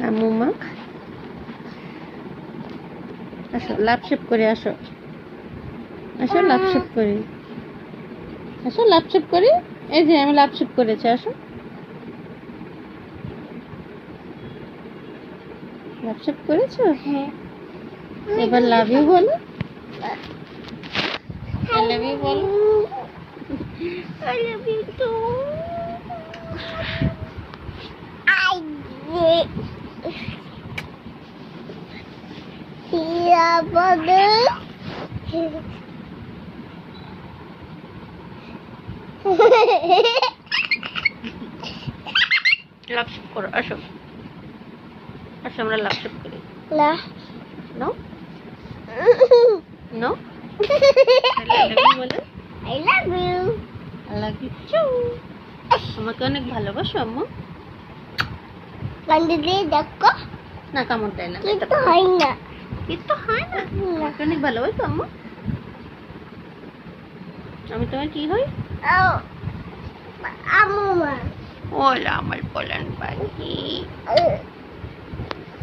হ্যাঁ, আসো লাভ করে আসো। আসো লাভ করি। আসো লাভ করি। এই যে আমি লাভ শেপ করেছি আসো। লাভ শেপ করেছ? হ্যাঁ। এবার লাভ ইউ বলো। আই লাভ ইউ বলো। I love you Yeah, brother. Love shape করো আসো। আসো আমরা লাভ করি। La. No. No I love you বলো I love you. I love you too আমাকে অনেক ভালোবাসো আম্মু। কান্দি দিয়ে দেখো। না কামড় দেয় না হয় না। কিন্তু হয় না আমাকে অনেক ভালোবাসো আম্মু আমি তোমার কি হই ও আমু মা ওলা আমার পোলান পাখি Uh,